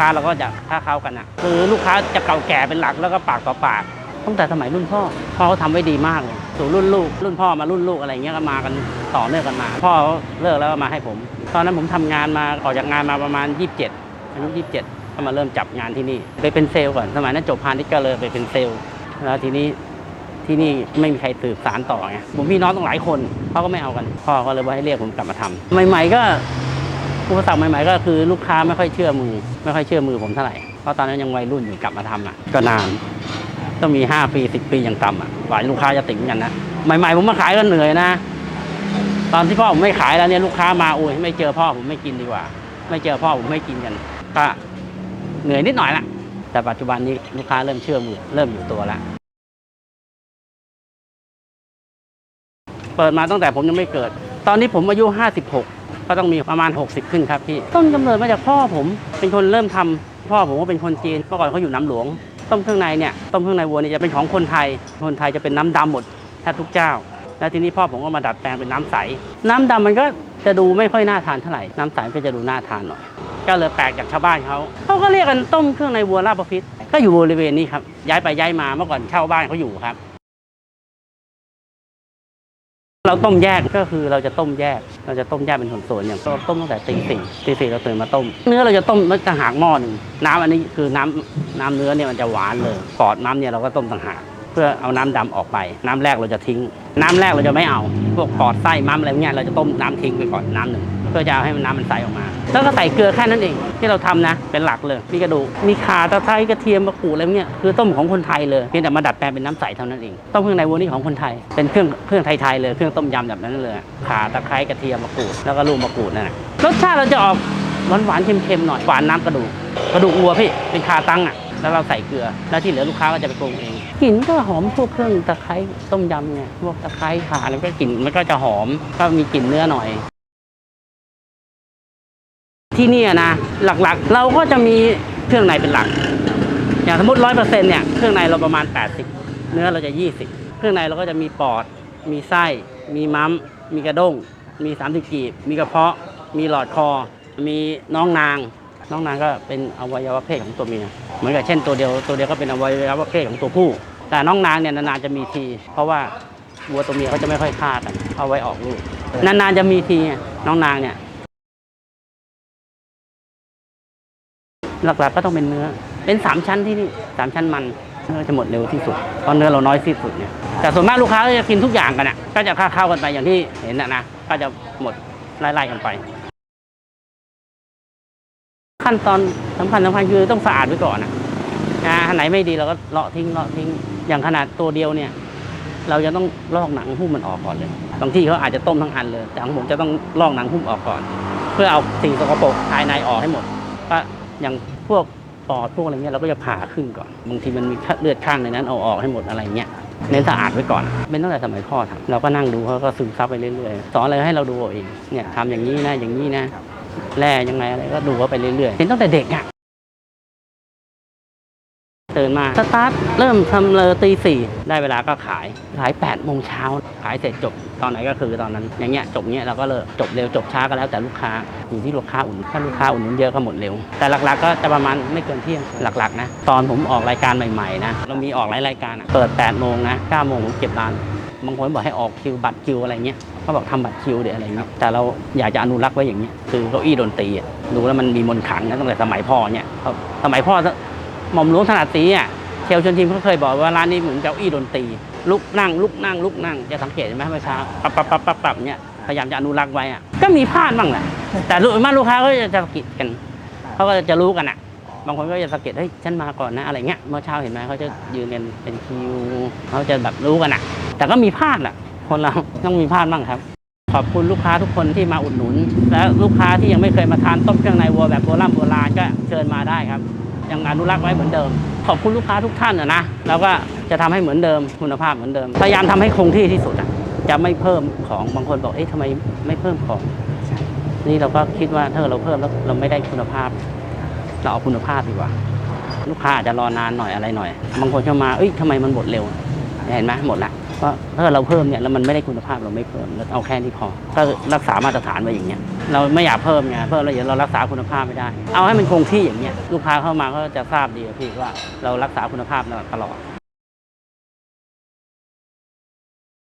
ค้าเราก็จะค้าเข้ากันนะคือลูกค้าจะเก่าแก่เป็นหลักแล้วก็ปากต่อปากตั้งแต่สมัยรุ่นพ่อพ่อเขาทำไว้ดีมากเลยสู่รุ่นลูก รุ่นพ่อมารุ่นลูกอะไรเงี้ยก็มากันต่อเนื่องกันมา พ่อเลิกแล้วก็มาให้ผม ตอนนั้นผมทำงานมาออกจากงานมาประมาณ 27อายุ27 ก็มาเริ่มจับงานที่นี่ไปเป็นเซลล์ก่อนสมัยนั้นจบพาณิชย์ก็เลยไปเป็นเซลล์แล้วทีนี้ที่นี่ไม่มีใครสืบสารต่อไงผมพี่น้องต้องหลายคนเขาก็ไม่เอากันพ่อก็เลยว่าให้เรียกผมกลับมาทำใหม่ ๆ ก็ อุปสรรคใหม่ๆก็คือลูกค้าไม่ค่อยเชื่อมือ ไม่ค่อยเชื่อมือผมเท่าไหร่เพราะตอนนั้นยังวัยรุ่นอยู่กลับมาทำอะก็นานต้องมี 5 ปี 10 ปีอย่างต่ำอะกว่าลูกค้าจะติ่งกันนะใหม่ๆผมมาขายก็เหนื่อยนะ ตอนที่พ่อผมไม่ขายแล้วเนี่ยลูกค้ามาโอ้ยไม่เจอพ่อผมไม่กินดีกว่า ไม่เจอพ่อผมไม่กินกันก็เหนื่อยนิดหน่อยละแต่ปัจจุบันนี้ลูกค้าเริ่มเชื่อมือเริ่มอยู่ตัวแล้วเปิดมาตั้งแต่ผมยังไม่เกิด ตอนนี้ผมอายุ 56 ก็ต้องมีประมาณ 60 ขึ้นครับพี่ ต้นกำเนิดมาจากพ่อผม เป็นคนเริ่มทำพ่อผมก็เป็นคนจีนเมื่อก่อนเขาอยู่น้ำหลวง ต้มเครื่องในเนี่ยต้มเครื่องในวัวเนี่ยจะเป็นของคนไทย คนไทยจะเป็นน้ำดำหมดแทบทุกเจ้า แล้วทีนี้พ่อผมก็มาดัดแปลงเป็นน้ำใส น้ำดำมันก็จะดูไม่ค่อยน่าทานเท่าไหร่น้ำใสก็จะดูน่าทานหน่อยก็เลยแปลกจากชาวบ้านเขาเขาก็เรียกกันต้มเครื่องในวัวราชประพิษก็อยู่บริเวณนี้ครับย้ายไปย้ายมาเมื่อก่อนเช่าบ้านเขาอยู่ครับ เราต้มแยกก็คือเราจะต้มแยก เราจะต้มแยกเป็นส่วนๆอย่างต้มตั้งแต่ตีสี่ตีสี่เราตื่นมาต้ม เนื้อเราจะต้มต่างหากหม้อหนึ่งน้ำอันนี้คือน้ำน้ำเนื้อเนี่ยมันจะหวานเลยปอดน้ำเนี่ยเราก็ต้มต่างหากเพื่อเอาน้ำดำออกไป น้ำแรกเราจะทิ้ง น้ำแรกเราจะไม่เอาพวกปอดไส้ม้ำอะไรเงี้ยเราจะต้มน้ำทิ้งไปก่อนน้ำหนึ่ง เพื่อจะเอาให้มันน้ำมันใสออกมา แล้วก็ใส่เกลือแค่นั้นเองที่เราทำนะเป็นหลักเลย มีกระดูกมีขาตะไคร้กระเทียมมะกรูดอะไรเงี้ยคือต้มของคนไทยเลยเพียงแต่มาดัดแปลงเป็นน้ำใสเท่านั้นเองต้มเครื่องในวัวนี่ของคนไทยเป็นเครื่องเครื่องไทยๆเลยเครื่องต้มยำแบบนั้นเลยขาตะไคร้กระเทียมมะกรูดแล้วก็ลูกมะกรูดนั่นแหละรสชาติเราจะออกหวานหวานเค็มๆหน่อยหวานน้ำกระดูกกระดูกวัวพี่เป็นคาตั้งอะแล้วเราใส่เกลือ แล้วที่เหลือลูกค้าก็จะไปปรุงเองกลิ่นก็หอมพวกเครื่องตะไคร้ต้มยำไงพวกตะไคร้ข่าแล้วก็กลิ่นมันก็จะหอมก็มีกลิ่นเนื้อหน่อย ที่นี่นะหลักๆ เราก็จะมีเครื่องในเป็นหลัก อย่างสมมติร้อยเปอร์เซ็นต์เนี่ยเครื่องในเราประมาณ 80 เนื้อเราจะ 20 เครื่องในเราก็จะมีปอด มีไส้ มีม้มมีกระด้ง มีสามสิบกีบ มีกระเพาะ มีหลอดคอ มีน้องนาง น้องนางก็เป็นอวัยวะเพศของตัวเมียเหมือนกับเช่นตัวเดียวตัวเดียวก็เป็นอวัยวะเพศของตัวผู้ แต่น้องนางเนี่ยนานๆจะมีที เพราะว่าวัวตัวเมียเขาจะไม่ค่อยฆ่ากันเอาไว้ออกลูกนานๆจะมีทีน้องนางเนี่ย หลักๆก็ต้องเป็นเนื้อ เป็นสามชั้นที่นี่สามชั้นมันเนื้อจะหมดเร็วที่สุดเพราะเนื้อเราน้อยที่สุดเนี่ยแต่ส่วนมากลูกค้าก็จะกินทุกอย่างกันอะก็จะค่าเข้ากันไปอย่างที่เห็นนะนะก็จะหมดไล่ๆกันไป ขั้นตอนสำคัญสำคัญคือต้องสะอาดไว้ก่อนนะนะอันไหนไม่ดีเราก็เลาะทิ้งเลาะทิ้งอย่างขนาดตัวเดียวเนี่ย เราจะต้องลอกหนังหุ้มมันออกก่อนเลยบางที่เขาอาจจะต้มทั้งอันเลย แต่ของผมจะต้องลอกหนังหุ้มออกก่อน เพื่อเอาสิ่งสกปรกภายในออกให้หมดก็ อย่างพวกปอดพวกอะไรเงี้ยเราก็จะผ่าครึ่งก่อนบางทีมันมีเลือดข้างในนั้นเอาออกให้หมดอะไรเงี้ยเน้นสะอาดไว้ก่อน เป็นตั้งแต่สมัยพ่อทำเราก็นั่งดูเขาก็ซึมซับไปเรื่อยๆสอนอะไรให้เราดูเองเนี่ยทำอย่างนี้นะอย่างนี้นะแร่ยังไงอะไรก็ดูเขาไปเรื่อยๆเห็นตั้งแต่เด็กอะ ตื่นมาสตาร์ทเริ่มทำเลยตีสี่ได้เวลาก็ขายขาย8ปดโมงเช้าขายเสร็จจบตอนไหนก็คือตอนนั้น อย่างเงี้ยจบเงี้ยเราก็เลิกจบเร็วจบช้าก็แล้วแต่ลูกค้าอยู่ที่ลูกค้าอุ่นถ้าลูกค้าอุ่นเยอะก็หมดเร็ว แต่หลักๆ ก็จะประมาณไม่เกินเที่ยงหลักๆนะตอนผมออกรายการใหม่ๆนะเรามีออกหลายรายการเปิด8ปดโมงนะ9ก้าโมงผมเก็บร้านบางคนบอกให้ออกคิวบัตรคิวอะไรเงี้ยเขาบอกทำบัตรคิวเดี๋ยวอะไรเงี้ยแต่เราอยากจะอนุรักษ์ไว้อย่างเงี้ยคือเก้าอี้ดนตรีอะดูแล้วมันมีมนขังนะตั้งแต่สมัยพ่อเนี่ยสมัยพ่อ หม่อมหลวงถนัดตีอะเชลชนทีมเขาเคยบอกว่าร้านนี้เหมือนเก้าอี้ดนตรีลุกนั่งลุกนั่งลุกนั่งจะสังเกตเห็นไหมเมื่อเช้าปับปับปับปับปับเนี่ยพยายามจะอนุรักษ์ไว้อะก็มีพลาดบ้างแหละแต่ส่วนมากลูกค้าก็จะสะกิดกันเขาก็จะรู้กันอะ บางคนก็จะสะกิดเฮ้ยฉันมาก่อนนะอะไรเงี้ยเมื่อเช้าเห็นไหมเขาจะยืนกันเป็นคิวเขาจะแบบรู้กันอะ แต่ก็มีพลาดแหละคนเราต้องมีพลาดบ้างครับขอบคุณลูกค้าทุกคนที่มาอุดหนุน และลูกค้าที่ยังไม่เคยมาทานต้มเครื่องในวัวแบบโบราณโบราณก็เชิญมาได้ครับ ยังอนุรักษ์ไว้เหมือนเดิม ขอบคุณลูกค้าทุกท่านนะแล้วก็จะทำให้เหมือนเดิมคุณภาพเหมือนเดิม พยายามทำให้คงที่ที่สุดอะจะไม่เพิ่มของบางคนบอกเอ๊ะทำไมไม่เพิ่มของนี่เราก็คิดว่าถ้าเราเพิ่มแล้วเราไม่ได้คุณภาพ เราเอาคุณภาพดีกว่า ลูกค้าอาจจะรอนานหน่อยอะไรหน่อย บางคนเข้ามาเอ้ยทำไมมันหมดเร็ว เห็นไหมหมดละ เพราถ้าเราเพิ่มเนี่ยแล้วมันไม่ได้คุณภาพเราไม่เพิ่มเราเอาแค่นี้พอ ก็รักษามาตรฐานไว้อย่างเงี้ยเราไม่อยากเพิ่มไงเพิ่มแล้วเดี๋ยวเรารักษาคุณภาพไม่ได้ เอาให้มันคงที่อย่างเงี้ยลูกค้าเข้ามาก็จะทราบดีพี่ว่าเรารักษาคุณภาพตลอด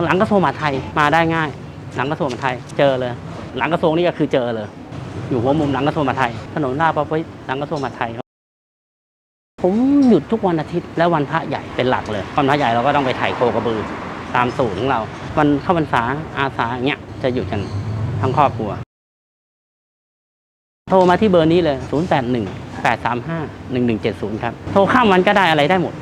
หลังกระทรวงมหาดไทยมาได้ง่าย หลังกระทรวงมหาดไทยเจอเลย หลังกระทรวงนี่ก็คือเจอเลย อยู่หัวมุมหลังกระทรวงมหาดไทย ถนนหน้าประพิหลังกระทรวงมหาดไทยผมหยุดทุกวันอาทิตย์และวันพระใหญ่เป็นหลักเลยวันพระใหญ่เราก็ต้องไปถ่ายโคกระบือ ตามสูตรของเรา วันเข้าพรรษาอาสาอย่างเงี้ยจะอยู่กันทั้งครอบครัว โทรมาที่เบอร์นี้เลย 081 835 1170 ครับ โทรข้ามวันก็ได้อะไรได้หมด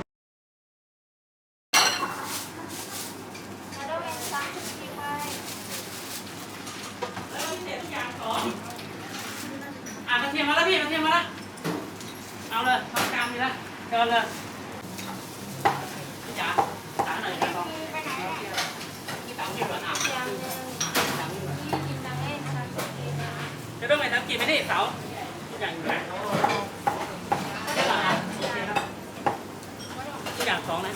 อะกระเทียมมาแล้วพี่กระเทียมมาแล้ว เอาเลยทำกลางดีแล้วเดินเลยพี่จ๋าจ๋าหน่อยนะต้องพี่จ๋าพี่เหมือนอะ เรื่องไปทำกี่ได้เสาทุกอย่างอยู่นะทุกอย่างสองนะ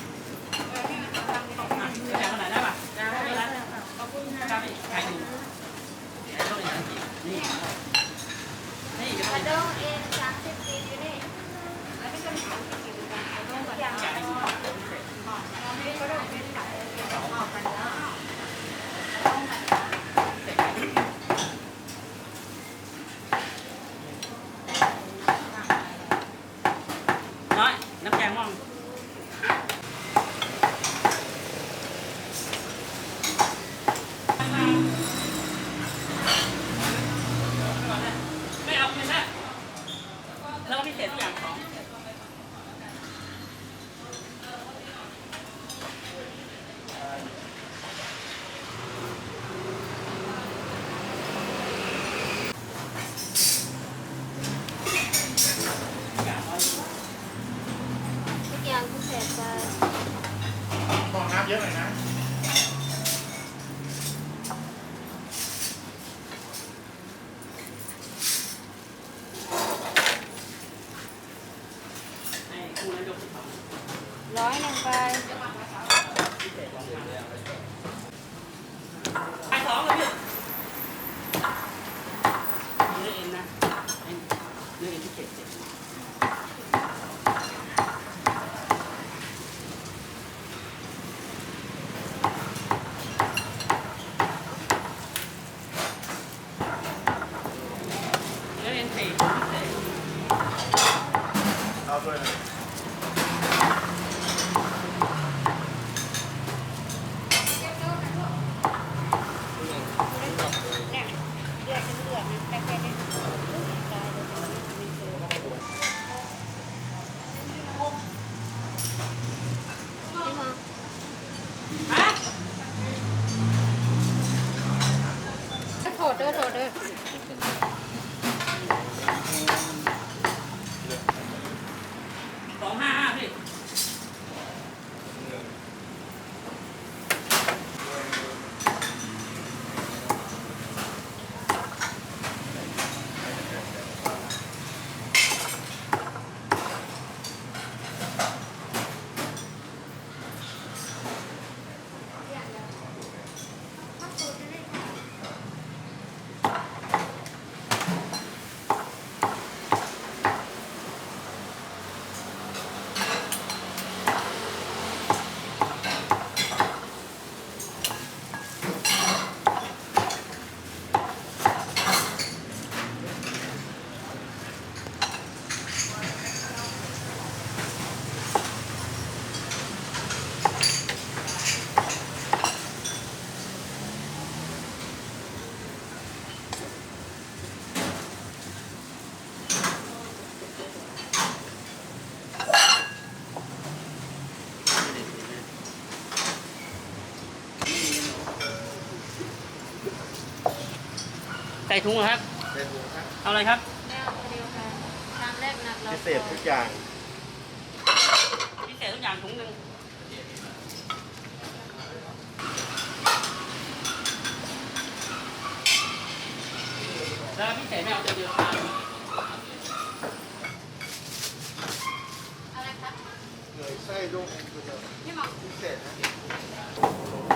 อะทุกอย่างเท่าไหร่ได้ป่ะได้แล้วขอบคุณค่ะใครดูต้องไปทำกี่นี่นี่จะไปน้อย น้ำแกงม่วงไม่เอาไม่ได้แล้วก็พิเศษทุกอย่างของอย่างน้อย ทุกอย่างพิเศษไป ฟองน้ำเยอะหน่อยนะ ให้คู่นั้นยกขึ้นมา ร้อยหนึ่งไป ใส่ถุงครับ เมนูครับเอาอะไรครับแมวเดียวกันชามแรกหนักเราพิเศษทุกอย่างพิเศษทุกอย่างถุงหนึ่งแล้วพิเศษแมวเดียวครับอะไรครับ เหนื่อยไส้ด้วยพิเศษนะ